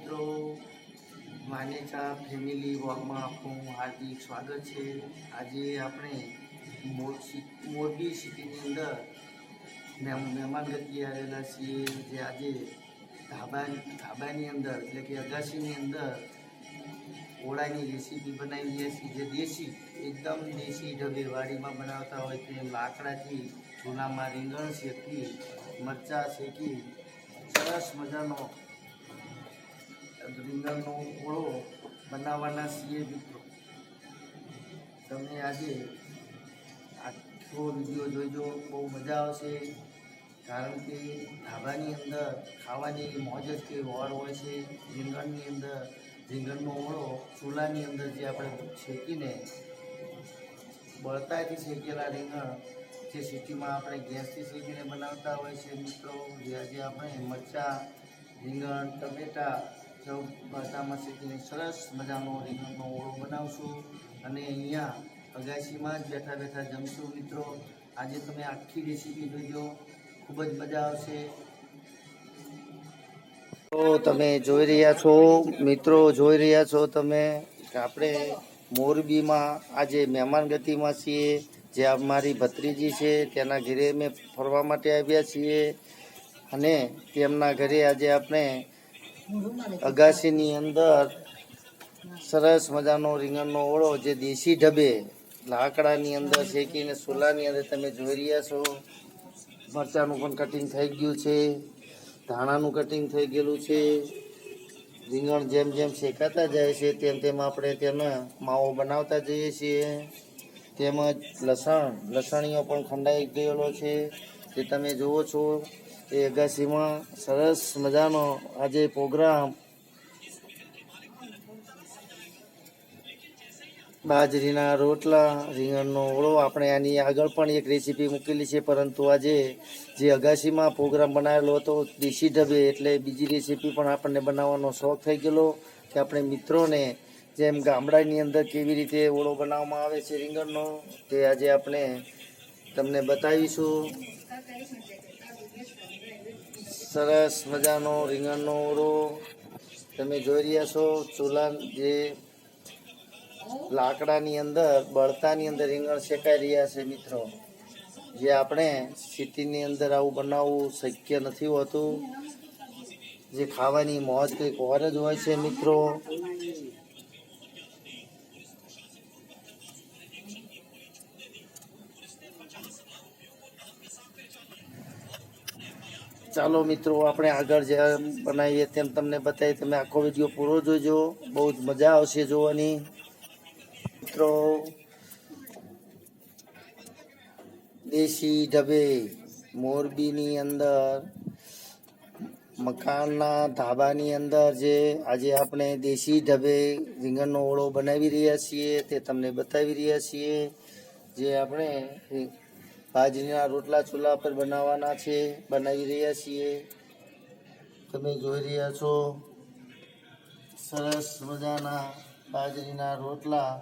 મિત્રો માનેકા ફેમિલી વોકમાં આપનું હાર્દિક સ્વાગત છે. આજે આપણે મોર મોરબી સિટીની અંદર મહેમ- મહેમાન ગતિ આવેલા છીએ. જે આજે ધાબા ધાબાની અંદર, એટલે કે અગાસીની અંદર ઓળાની રેસીપી બનાવી રહ્યા છીએ. જે દેશી, એકદમ દેશી ઢબે વાડીમાં બનાવતા હોય તે લાકડાથી ચૂલામાં રીંગણ શેકી મરચાં શેકી, સરસ મજાનો રીંગણનો ઓળો બનાવવાના છીએ મિત્રો. તમે આજે આખો વીડિયો જોઈજો બહુ મજા આવશે. કારણ કે ધાબાની અંદર ખાવાની મોજ જ કે ઓર હોય છે. રીંગણની અંદર, રીંગણનો ઓળો ચૂલાની અંદર જે આપણે શેકીને બળતાથી શેકેલા રીંગણ જે સિટીમાં આપણે ગેસથી શેકીને બનાવતા હોય છે મિત્રો. જે આજે આપણે મરચાં, રીંગણ, ટમેટા સૌ ભાષામાં શીખીને સરસ મજાનો રીંગણનો ઓળો બનાવશું. અને અહીંયા અગાશીમાં જ બેઠા બેઠા જમશું મિત્રો. આજે તમે આખી રેસીપી જોઈજો ખૂબ જ મજા આવશે. તો તમે જોઈ રહ્યા છો, મિત્રો જોઈ રહ્યા છો તમે આપણે મોરબીમાં આજે મહેમાન ગતિમાં છીએ. જે આ મારી ભત્રીજી છે, તેના ઘરે મેં ફરવા માટે આવ્યા છીએ. અને તેમના ઘરે આજે આપણે અગાસીની અંદર સરસ મજાનો રીંગણનો ઓળો જે દેશી ઢબે લાકડાની અંદર શેકીને સોલાની અંદર તમે જોઈ રહ્યા છો. મરચાંનું પણ કટિંગ થઈ ગયું છે. ધાણાનું કટિંગ થઈ ગયેલું છે. રીંગણ જેમ જેમ શેકાતા જાય છે, તેમ તેમ આપણે તેનો માવો બનાવતા જઈએ છીએ. તેમજ લસણ, લસણીઓ પણ ખંડાઈ ગયેલો છે. તે તમે જુઓ છો એ અગાસીમાં સરસ મજાનો આજે પ્રોગ્રામ. બાજરીના રોટલા, રીંગણનો ઓળો, આપણે આની આગળ પણ એક રેસીપી મૂકેલી છે, પરંતુ આજે જે અગાસીમાં પ્રોગ્રામ બનાવેલો હતો, દેશી ઢબે, એટલે બીજી રેસીપી પણ આપણને બનાવવાનો શોખ થઈ ગયેલો કે આપણે મિત્રોને જેમ ગામડાની અંદર કેવી રીતે ઓળો બનાવવામાં આવે છે, રીંગણનો, તે આજે આપણે તમને બતાવીશું. સરસ મજાનો રીંગણનો ઓરો તમે જોઈ રહ્યા છો ચૂલા જે લાકડાની અંદર, બળતાની અંદર રીંગણ શેકાઈ રહ્યા છે મિત્રો. જે આપણે સિટીની અંદર આવું બનાવવું શક્ય નથી હોતું. જે ખાવાની મોજ કંઈક ઓર જ હોય છે મિત્રો. ચાલો મિત્રો, આપણે આગળ જેમ બનાવીએ તેમ તમને બતાવી તમે આખો વીડિયો પૂરો જોજો. બહુ જ મજા આવશે જોવાની. મિત્રો, દેશી ઢબે મોરબીની અંદર, મકાનના ધાબાની અંદર જે આજે આપણે દેશી ઢબે રીંગણનો ઓળો બનાવી રહ્યા છીએ તે તમને બતાવી રહ્યા છીએ. જે આપણે બાજરીના રોટલા ચૂલા પર બનાવવાના છે. બનાવી રહ્યા છીએ. તમે જોઈ રહ્યા છો. સરસ મજાના બાજરીના રોટલા.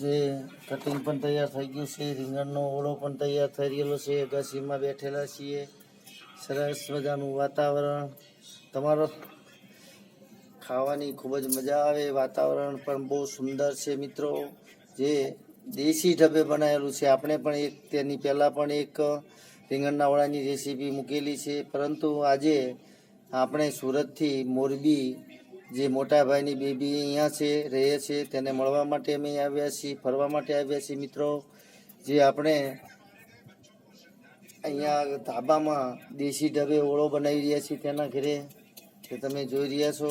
જે કટિંગ પણ તૈયાર થઈ ગયું છે. રીંગણનો ઓળો પણ તૈયાર થઈ રહેલો છે. અગાસીમાં બેઠેલા છીએ. સરસ મજાનું વાતાવરણ. તમારો ખાવાની ખૂબ જ મજા આવે. વાતાવરણ પણ બહુ સુંદર છે મિત્રો. જે દેશી ઢબે બનાવેલું છે. આપણે પણ એક તેની પહેલાં પણ એક રીંગણના વડાની રેસીપી મૂકેલી છે. પરંતુ આજે આપણે સુરતથી મોરબી જે મોટાભાઈની બેબી અહીંયા છે, રહે છે, તેને મળવા માટે અમે આવ્યા છીએ, ફરવા માટે આવ્યા છીએ. મિત્રો, જે આપણે અહીંયા ધાબામાં દેશી ઢબે ઓળો બનાવી રહ્યા છીએ તેના ઘરે, તે તમે જોઈ રહ્યા છો.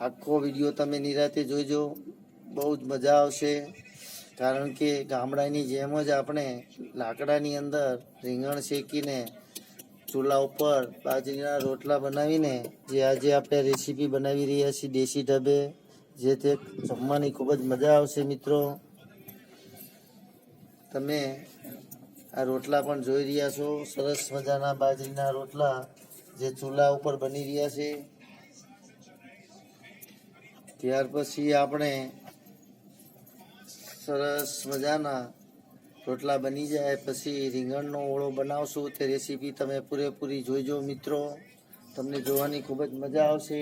આખો વીડિયો તમે નિરાતે જોઈજો. બહુ જ મજા આવશે. કારણ કે ગામડાની જેમ જ આપણે લાકડાની અંદર રીંગણ શેકીને ચૂલા ઉપર બાજરીના રોટલા બનાવીને જે આજે આપણે રેસીપી બનાવી રહ્યા છીએ દેશી ઢબે, જે તે જમવાની ખૂબ જ મજા આવશે મિત્રો. તમે આ રોટલા પણ જોઈ રહ્યા છો. સરસ મજાના બાજરીના રોટલા જે ચૂલા ઉપર બની રહ્યા છે. ત્યાર પછી આપણે સરસ મજાના રોટલા બની જાય પછી રીંગણનો ઓળો બનાવશું. તે રેસીપી તમે પૂરેપૂરી જોઈજો મિત્રો. તમને જોવાની ખૂબ જ મજા આવશે.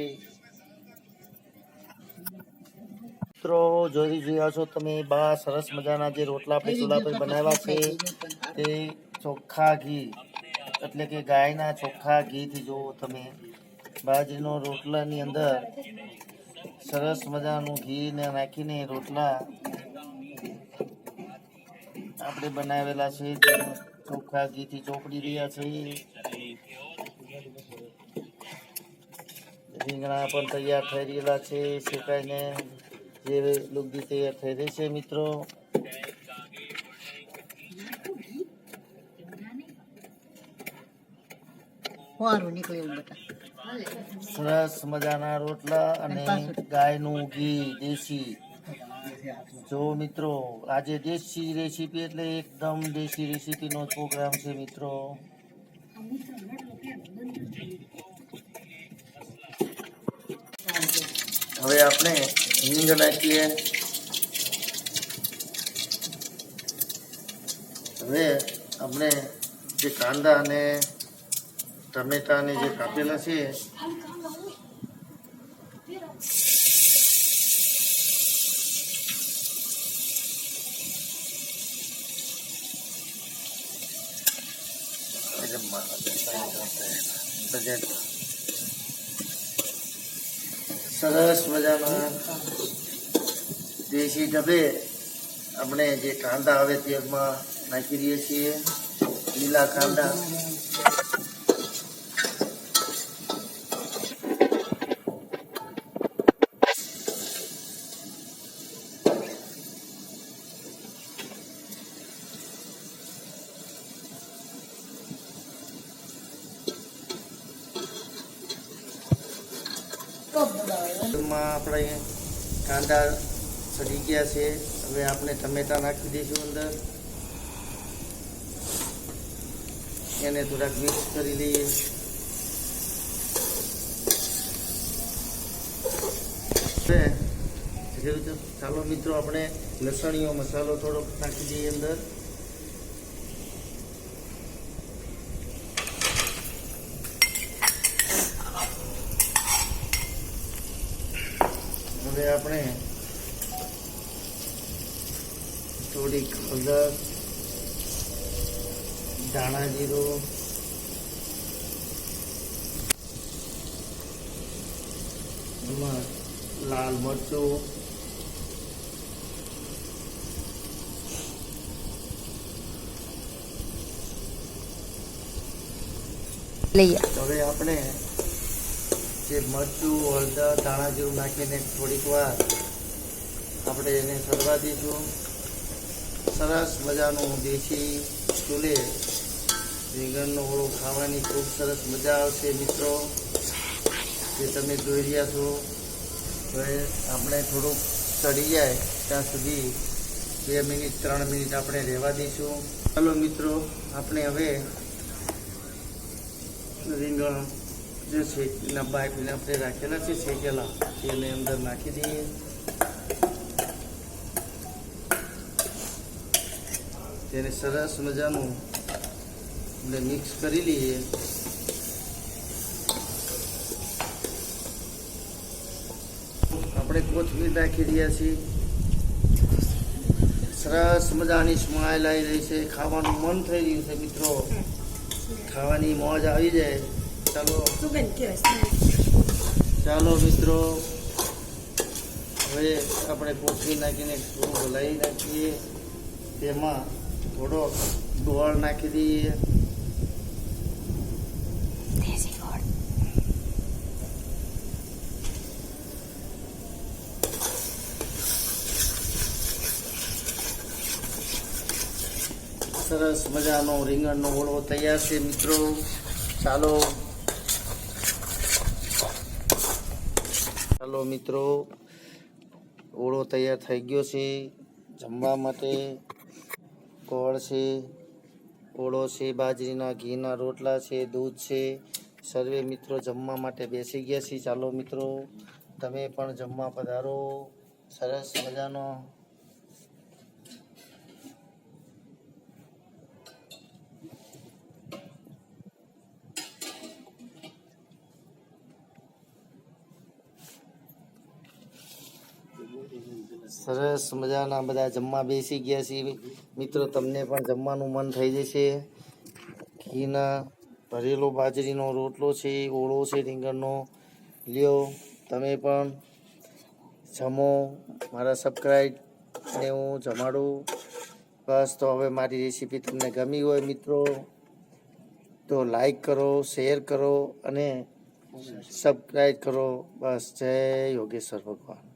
મિત્રો જોઈ રહ્યા છો તમે બા સરસ મજાના જે રોટલા આપણે ચૂલા પર બનાવ્યા છે. તે ચોખ્ખા ઘી એટલે કે ગાયના ચોખ્ખા ઘીથી જુઓ તમે બાજરીનો રોટલાની અંદર સરસ મજાનું ઘીને નાખીને રોટલા આપણે બનાવેલા છે ચોખ્ખા ઘીથી ચોપડી રહ્યા છે. રીંગણા પણ તૈયાર થઈ રહેલા છે શેકાઈને જે લુગદી તૈયાર થઈ રહી છે મિત્રો. બેટા. સરસ મજાના રોટલા અને ગાયનું ઘી દેશી. જો મિત્રો આજે દેશી રેસીપી એટલે એકદમ દેશી રેસીપીનો પ્રોગ્રામ છે મિત્રો. હવે આપણે હિંગ નાખીએ. હવે આપણે જે કાંદા અને ટમેટાને જે કાપેલા છે બજેટ. સરસ મજાના દેશી ઢબે આપણે જે કાંદા આવે તેમાં નાખી દઈએ છીએ. લીલા કાંદા. એમાં આપણે કાંદા સડી ગયા છે. હવે આપણે ટમેટા નાખી દઈશું અંદર. એને થોડાક મિક્સ કરી લઈએ. ચાલો મિત્રો, આપણે લસણીયો મસાલો થોડોક નાખી દઈએ અંદર હવે આપણે થોડીક હળદર ધાણા જીરું એમાં લાલ મરચું લઈએ હવે આપણે જે મરચું, હળદર, ધાણા જેવું નાખીને થોડીક વાર આપણે એને સરવા દઈશું. સરસ મજાનું દેશી ચૂલે. રીંગણનો ઓળો ખાવાની ખૂબ સરસ મજા આવશે મિત્રો. જે તમે જોઈ રહ્યા છો, હવે આપણે થોડુંક ચડી જાય ત્યાં સુધી બે મિનિટ, ત્રણ મિનિટ આપણે રહેવા દઈશું. ચાલો મિત્રો, આપણે હવે રીંગણ જે શેકીના બાફીને આપણે રાખેલા છે, શેકેલા તેને અંદર નાખી દઈએ. તેને સરસ મજાનું મિક્સ કરી લઈએ. આપણે કોથમીર નાખી રહ્યા છીએ. સરસ મજાની સ્માઇલ આવી રહી છે. ખાવાનું મન થઈ રહ્યું છે, મિત્રો. ખાવાની મોજ આવી જાય. ચાલો. ચાલો મિત્રો હવે આપણે કોથમીર નાખીને થોડું હલાવી નાખીએ. તેમાં થોડો ગોળ નાખી દઈએ. સરસ મજાનો રીંગણનો ઓળો તૈયાર છે મિત્રો. ચાલો ચાલો મિત્રો, ઓળો તૈયાર થઈ ગયો છે. જમવા માટે ગોળ છે, ઓળો છે, બાજરીના ઘીના રોટલા છે, દૂધ છે. સર્વે મિત્રો જમવા માટે બેસી ગયા છે ચાલો મિત્રો, તમે પણ જમવા પધારો. સરસ મજાનો સરસ મજાના બધા જમવા બેસી ગયા છીએ. મિત્રો, તમને પણ જમવાનું મન થઈ જશે. ઘીના ભરેલો બાજરીનો રોટલો છે, ઓળો છે, રીંગણનો. લ્યો, તમે પણ જમો. મારા સબસ્ક્રાઈબ ને હું જમાડું. બસ, તો હવે મારી રેસીપી તમને ગમી હોય મિત્રો, તો લાઈક કરો શેર કરો અને સબસ્ક્રાઈબ કરો. બસ, જય યોગેશ્વર ભગવાન.